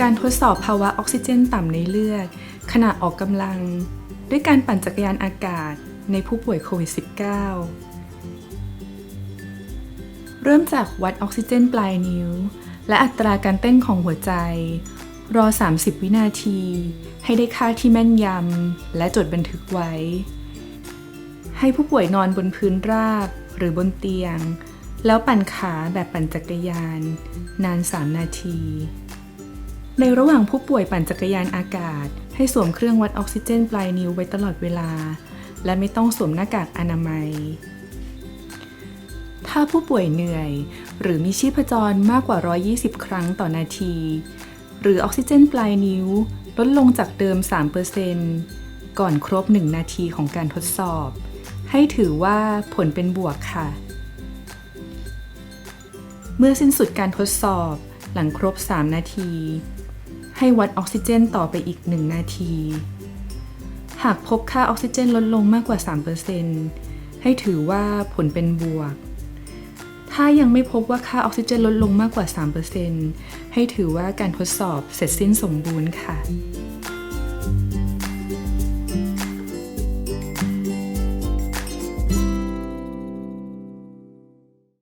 การทดสอบภาวะออกซิเจนต่ำในเลือดขณะออกกำลัง ด้วยการปั่นจักรยานอากาศในผู้ป่วยโควิด -19 เริ่มจากวัดออกซิเจนปลายนิ้ว และอัตราการเต้นของหัวใจ รอ 30 วินาที ให้ได้ค่าที่แม่นยำและจดบันทึกไว้ ให้ผู้ป่วยนอนบนพื้นราบหรือบนเตียง แล้วปั่นขาแบบปั่นจักรยาน นาน 3 นาที ในระหว่างผู้ป่วยปั่นจักรยานอากาศ ให้สวมเครื่องวัดออกซิเจนปลายนิ้วไว้ตลอดเวลา และไม่ต้องสวมหน้ากากอนามัย ถ้าผู้ป่วยเหนื่อย หรือมีชีพจรมากกว่า 120 ครั้งต่อนาที หรือออกซิเจนปลายนิ้ว ลดลงจากเดิม 3%ก่อนครบ 1 นาทีของการทดสอบ ให้ถือว่าผลเป็นบวกค่ะ เมื่อสิ้นสุดการทดสอบหลังครบ 3 นาที ให้วัดออกซิเจนต่อไปอีก 1 นาที หากพบค่าออกซิเจนลดลงมากกว่า 3%ให้ถือว่าผลเป็นบวก ถ้ายังไม่พบว่าค่าออกซิเจนลดลงมากกว่า 3%ให้ถือว่าการทดสอบเสร็จสิ้นสมบูรณ์ค่ะ